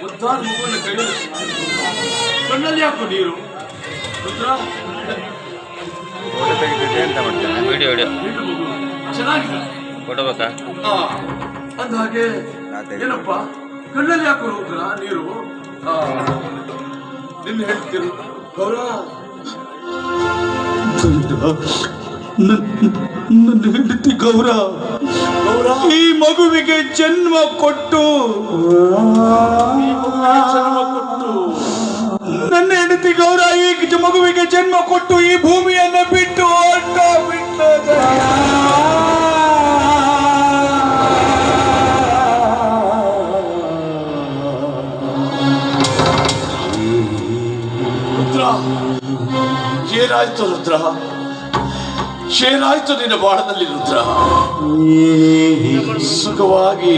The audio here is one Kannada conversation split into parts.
ಮುದ್ದಾದ ಮಗುವನ್ನು ಕೈಯಲ್ಲಿ ಕಣ್ಣಲ್ಲಿ ಹಾಕು ನೀರು. ರುದ್ರ ಅಂತ ಮಾಡ್ತೇನೆ ವಿಡಿಯೋ ವಿಡಿಯೋ ಚೆನ್ನಾಗಿದೆ ಫೋಟೋ ಅಂದ ಹಾಗೆ ಏನಪ್ಪ? ಕಣ್ಣಲ್ಲಿ ಹಾಕು ರುದ್ರ ನೀರು. ನಿನ್ನ ಹೇಳ್ತಿರು ಗೌರ ನನ್ನ ಹೆಂಡತಿ ಗೌರ, ಈ ಮಗುವಿಗೆ ಜನ್ಮ ಕೊಟ್ಟು ಜನ್ಮ ಕೊಟ್ಟು ನನ್ನ ಹೆಂಡತಿ ಗೌರ, ಈ ಮಗುವಿಗೆ ಜನ್ಮ ಕೊಟ್ಟು ಈ ಭೂಮಿಯನ್ನು ಬಿಟ್ಟು ಹೊರಟ ಬಿಟ್ಟದೆ. ರುದ್ರ, ಏನಾಯ್ತು ರುದ್ರ ಏನಾಯ್ತು ನಿನ್ನ ಬಾಳದಲ್ಲಿ ರುದ್ರ. ಸುಖವಾಗಿ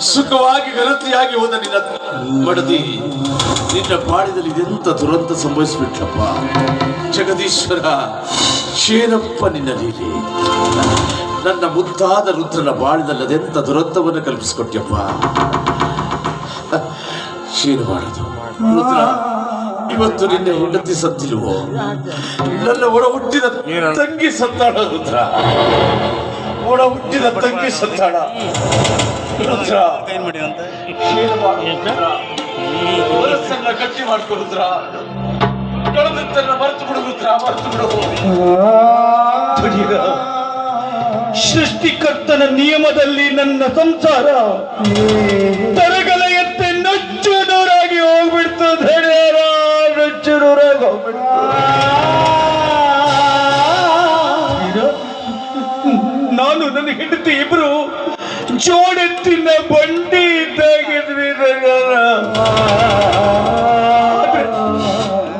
ಸುಖವಾಗಿ ಗಲತಿಯಾಗಿ ಹೋದ ನಿನ್ನ ಮಡದಿ ನಿನ್ನ ಬಾಳಿದಲ್ಲಿ ಎಂತ ದುರಂತ ಸಂಭವಿಸ್ಬಿಟ್ಲಪ್ಪ? ಜಗದೀಶ್ವರ ಶೇರಪ್ಪ ನಿನ್ನ ಲೀಲೆ. ನನ್ನ ಮುದ್ದಾದ ರುದ್ರನ ಬಾಳಿದಲ್ಲಿ ಅದೆಂತ ದುರಂತವನ್ನು ಕಲ್ಪಿಸ್ಕೊಟ್ಯಪ್ಪ? ಏನು ಮಾಡೋದು. ರುದ್ರ ಇವತ್ತು ನಿನ್ನೆ ಹೆಂಡತಿ ಸತ್ತಿಲ್ವೋ? ನನ್ನ ಒಡ ಹುಟ್ಟಿದ ತಂಗಿ ಸತ್ತಾಳ ರುದ್ರ. ಒಡ ಹುಟ್ಟಿದ ತಂಗಿ ಸತ್ತಾಳ ರುದ್ರ. ಏನು ಮಾಡು ರುದ್ರ? ಮನಸ್ಸನ್ನ ಗಟ್ಟಿ ಮಾಡ್ಕೊ ರುದ್ರ. ಕಳೆದದ್ದನ್ನ ಮರೆತು ಬಿಡು ರುದ್ರ ಮರೆತು ಬಿಡು ಸೃಷ್ಟಿಕರ್ತನ ನಿಯಮದಲ್ಲಿ ನನ್ನ ಸಂಸಾರ ನನ್ನ ಹೆಂಡತಿ ಇಬ್ರು ಜೋಡೆತ್ತಿನ ಬಂಡಿ ಇದ್ದಾಗಿದ್ವಿ ಧಡ್ಯಾರ.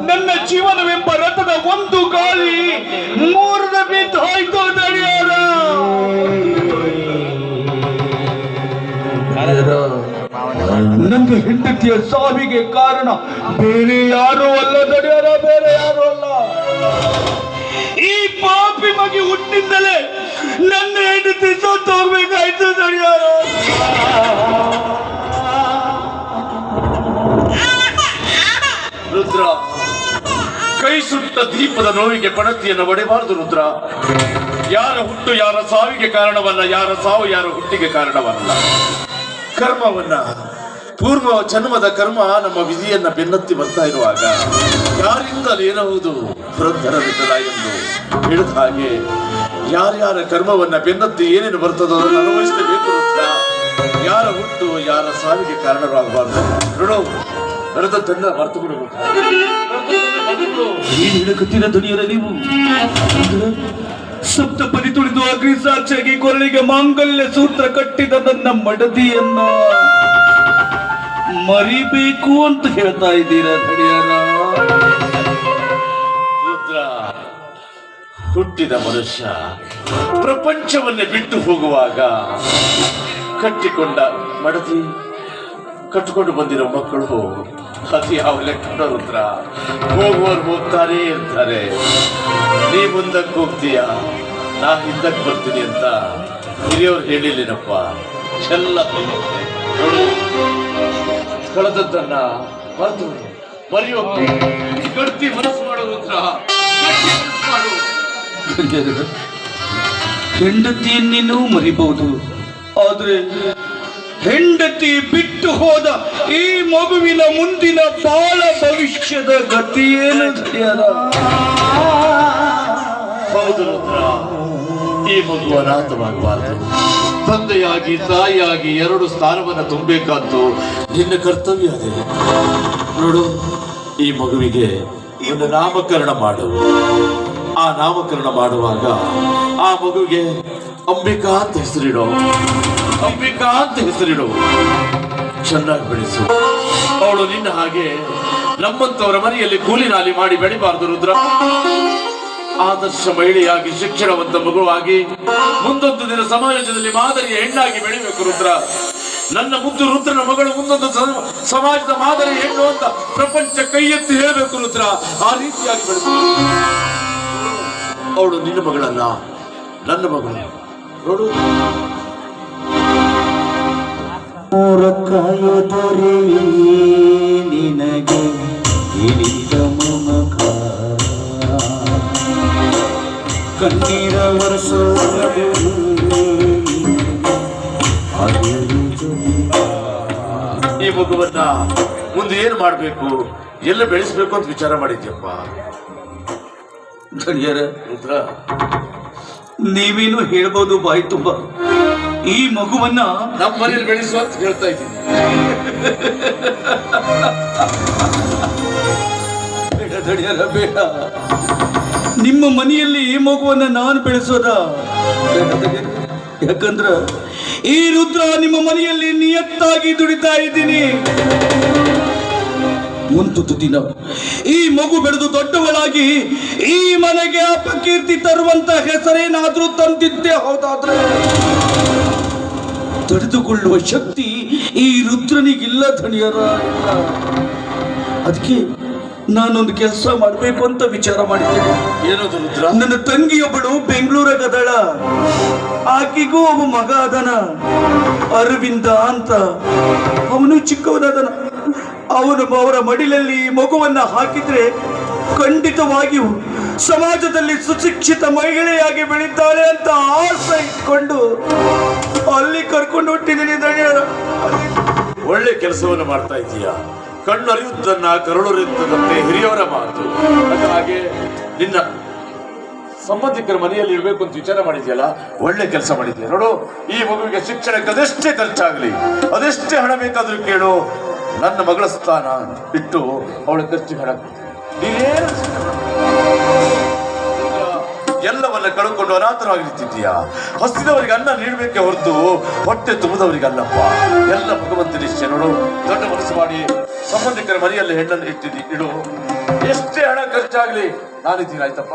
ನನ್ನ ಜೀವನವೆಂಬ ರಥದ ಒಂದು ಗಾಳಿ ಮೂರದ ಬಿದ್ದು ಹೋಯ್ತು ನನ್ನ ಹೆಂಡತಿಯ ಸಾವಿಗೆ ಕಾರಣ ಬೇರೆ ಯಾರು ಅಲ್ಲ ನಡೆಯಾರ ಬೇರೆ ಯಾರು ಅಲ್ಲ ಈ ಪಾಪಿ ಮಗಿ ಹುಟ್ಟಿದ್ದಲೇ ನನ್ನ ಹೆಂಡತಿ ರುದ್ರ, ಕೈ ಸುಟ್ಟ ದೀಪದ ನೋವಿಗೆ ಪಣತಿಯನ್ನು ಒಡೆಬಾರದು ರುದ್ರ. ಯಾರ ಹುಟ್ಟು ಯಾರ ಸಾವಿಗೆ ಕಾರಣವಲ್ಲ, ಯಾರ ಸಾವು ಯಾರ ಹುಟ್ಟಿಗೆ ಕಾರಣವಲ್ಲ. ಕರ್ಮವನ್ನ, ಪೂರ್ವ ಜನ್ಮದ ಕರ್ಮ ನಮ್ಮ ವಿಧಿಯನ್ನ ಬೆನ್ನತ್ತಿ ಬರ್ತಾ ಇರುವಾಗ ಯಾರಿಂದಲೇ ಏನಬಹುದು ಪುರಂದರವಿದ್ದಲ್ಲ ಎಂದು ಹೇಳಿದ ಹಾಗೆ, ಯಾರ್ಯಾರ ಕರ್ಮವನ್ನ ಬೆನ್ನತ್ತಿ ಏನೇನು ಬರ್ತದೋ ಅದನ್ನು ಅನುಭವಿಸಬೇಕು ಯಾರ ಹುಟ್ಟು, ಯಾರ ಸಾವಿಗೆ ಕಾರಣರಾಗಬಾರ್ದು. ನೋಡು ನಡೆದದ್ದನ್ನ ಮರ್ತು ಬಿಡು ರುದ್ರ. ಏನ್ ಹೇಳಕತ್ತೀರ ಧ್ವನಿಯರ ನೀವು? ಸಪ್ತಪದಿ ತುಳಿದು ಅಗ್ನಿ ಸಾಕ್ಷಿಯಾಗಿ ಕೊರಳಿಗೆ ಮಾಂಗಲ್ಯ ಸೂತ್ರ ಕಟ್ಟಿದ ನನ್ನ ಮಡದಿಯನ್ನ ಮರಿಬೇಕು ಅಂತ ಹೇಳ್ತಾ ಇದ್ದೀರಾ ಧಡಿಯರ ಹುಟ್ಟಿದ ಮನುಷ್ಯ ಪ್ರಪಂಚವನ್ನೇ ಬಿಟ್ಟು ಹೋಗುವಾಗ ಕಟ್ಟಿಕೊಂಡ ಮಡದಿ, ಕಟ್ಟಿಕೊಂಡು ಬಂದಿರೋ ಮಕ್ಕಳು ಅತಿ ಯಾವ ಲೆಕ್ಕ ರುದ್ರ ಹೋಗ್ತಾರೆ ಇರ್ತಾರೆ. ನೀ ಮುಂದಕ್ಕೆ ಹೋಗ್ತೀಯ? ನಾ ಹಿಂದಕ್ಕೆ ಬರ್ತೀನಿ ಅಂತ ಹಿರಿಯವ್ರು ಹೇಳಿಲ್ಲೇನಪ್ಪ. ಎಲ್ಲ ಕಳೆದದ್ದನ್ನ ಮರೆತು ಮರೆಯೋಕೆ ಗಡ್ತಿ ಮನಸ್ಸು ಮಾಡು ಹೆಂಡತಿಯನ್ನೇನೂ ಮರಿಬಹುದು. ಆದ್ರೆ ಹೆಂಡತಿ ಬಿಟ್ಟು ಹೋದ ಈ ಮಗುವಿನ ಮುಂದಿನ ಬಾಳ ಭವಿಷ್ಯದ ಗತಿಯೇನು ಹೌದು ಈ ಮಗು ಅನಾಥವಾಗಬಾರದು ತಂದೆಯಾಗಿ, ತಾಯಿಯಾಗಿ ಎರಡು ಸ್ಥಾನವನ್ನು ತುಂಬಬೇಕಾದ್ದು ನಿನ್ನ ಕರ್ತವ್ಯ ಅದೇ. ನೋಡು, ಈ ಮಗುವಿಗೆ ಒಂದು ನಾಮಕರಣ ಮಾಡು. ಆ ನಾಮಕರಣ ಮಾಡುವಾಗ ಆ ಮಗುಗೆ ಅಂಬಿಕಾ ಅಂತ ಹೆಸರಿಡು. ಅಂಬಿಕಾ ಅಂತ ಹೆಸರಿಡು. ಚೆನ್ನಾಗಿ ಬೆಳೆಸು. ಅವಳು ನಿನ್ನ ಹಾಗೆ ನಮ್ಮಂತವರ ಮನೆಯಲ್ಲಿ ಕೂಲಿ ನಾಲಿ ಮಾಡಿ ಬೆಳಿಬಾರದು, ರುದ್ರ. ಆದರ್ಶ ಮಹಿಳೆಯಾಗಿ, ಶಿಕ್ಷಣವಂತ ಮಗುವಾಗಿ ಮುಂದೊಂದು ದಿನ ಸಮಾಜದಲ್ಲಿ ಮಾದರಿಯ ಹೆಣ್ಣಾಗಿ ಬೆಳಿಬೇಕು, ರುದ್ರ. ನನ್ನ ಮುದ್ದು ರುದ್ರನ ಮಗಳು ಮುಂದೊಂದು ಸಮಾಜದ ಮಾದರಿ ಹೆಣ್ಣು ಅಂತ ಪ್ರಪಂಚ ಕೈ ಎತ್ತಿ ಹೇಳಬೇಕು, ರುದ್ರ. ಆ ರೀತಿಯಾಗಿ ಬೆಳೆಸಬೇಕು ಅವಳು ನಿನ್ನ ಮಗಳಲ್ಲ ನನ್ನ ಮಗಳು. ನೋಡು. ನಿನಗೆ ಹಿಡಿದ ಮುಖ ಕಣ್ಣೀರ ಈ ಮಗುವನ್ನ ಮುಂದೆ ಏನು ಮಾಡಬೇಕು? ಎಲ್ಲ ಬೆಳೆಸಬೇಕು ಅಂತ ವಿಚಾರ ಮಾಡಿದ್ಯಪ್ಪ. ಧನ್ಯರ ರುದ್ರ. ನೀವೇನು ಹೇಳ್ಬೋದು ಬಾಯಿ ತುಂಬ. ಈ ಮಗುವನ್ನ ನಮ್ಮ ಮನೇಲಿ ಬೆಳೆಸು ಅಂತ ಹೇಳ್ತಾ ಇದ್ದೀನಿ. ಬೇಡ ಬೇಡ. ನಿಮ್ಮ ಮನೆಯಲ್ಲಿ ಈ ಮಗುವನ್ನ ನಾನು ಬೆಳೆಸೋದ? ಯಾಕಂದ್ರ ಈ ರುದ್ರ ನಿಮ್ಮ ಮನೆಯಲ್ಲಿ ನಿಯತ್ತಾಗಿ ದುಡಿತಾ ಇದ್ದೀನಿ. ಒಂದು ದಿನ ಈ ಮಗು ಬೆಳೆದು ದೊಡ್ಡವಳಾಗಿ ಈ ಮನೆಗೆ ಅಪಕೀರ್ತಿ ತರುವಂತ ಹೆಸರೇನಾದ್ರೂ ತಂದಿದ್ದೆ ಹೌದಾದ್ರೆ? ತಡೆದುಕೊಳ್ಳುವ ಶಕ್ತಿ ಈ ರುದ್ರನಿಗಿಲ್ಲ ಧಣಿಯರ ಅದಕ್ಕೆ ನಾನೊಂದು ಕೆಲಸ ಮಾಡಬೇಕು ಅಂತ ವಿಚಾರ ಮಾಡಿದ್ದೇನೆ. ಏನದು ರುದ್ರ? ನನ್ನ ತಂಗಿಯೊಬ್ಬಳು ಬೆಂಗಳೂರ ಗದಳ. ಆಕೆಗೂ ಒಬ್ಬ ಮಗ ಅದನ. ಅರವಿಂದ ಅಂತ. ಅವನು ಚಿಕ್ಕವನದನ. ಅವನು ಅವರ ಮಡಿಲಲ್ಲಿ ಮಗುವನ್ನ ಹಾಕಿದ್ರೆ ಖಂಡಿತವಾಗಿಯೂ ಸಮಾಜದಲ್ಲಿ ಸುಶಿಕ್ಷಿತ ಮಹಿಳೆಯಾಗಿ ಬೆಳೀತಾಳೆ ಅಂತ ಆಸೆ ಇಟ್ಕೊಂಡು ಅಲ್ಲಿ ಕರ್ಕೊಂಡು ಹುಟ್ಟಿದ್ದೀನಿ ದಣಿಯರ ಒಳ್ಳೆ ಕೆಲಸವನ್ನು ಮಾಡ್ತಾ ಇದೀಯಾ ಕಣ್ಣು ಅರಿಯುವುದನ್ನ ಕರುಳರಿಯುತ್ತದಂತೆ ಹಿರಿಯವರ ಮಾತು. ಹಾಗೆ ನಿನ್ನ ಸಂಬಂಧಿಕರ ಮನೆಯಲ್ಲಿ ಇರಬೇಕು ಅಂತ ವಿಚಾರ ಮಾಡಿದ್ಯಲ್ಲ, ಒಳ್ಳೆ ಕೆಲಸ ಮಾಡಿದ್ಯಾ? ನೋಡು, ಈ ಮಗುವಿಗೆ ಶಿಕ್ಷಣಕ್ಕೆ ಅದೆಷ್ಟೇ ಖರ್ಚಾಗಲಿ, ಅದೆಷ್ಟೇ ಹಣ ಬೇಕಾದ್ರೂ ಕೇಳು ನನ್ನ ಮಗಳ ಸ್ಥಾನ ಇಟ್ಟು ಅವಳ ಖರ್ಚಿಗೆ ಹಣ ಎಲ್ಲವನ್ನ ಕಳ್ಕೊಂಡು ಅನಾಥರಾಗಿರ್ತಿದ್ಯಾ ಹಸಿದವರಿಗೆ ಅನ್ನ ನೀಡಬೇಕೆ ಹೊರತು ಹೊಟ್ಟೆ ತುಂಬದವರಿಗೆ ಅಲ್ಲಪ್ಪ. ಎಲ್ಲ ಭಗವಂತನ ನೋಡು. ದೊಡ್ಡ ಮನಸ್ಸು ಮಾಡಿ ಸಂಬಂಧಿಕರ ಮನೆಯಲ್ಲಿ ಹೆಣ್ಣನ್ನು ಇಟ್ಟಿದ್ದಿ. ಇಡು. ಎಷ್ಟೇ ಹಣ ಖರ್ಚಾಗ್ಲಿ ನಾನಿದ್ದೀನಿ ಆಯ್ತಪ್ಪ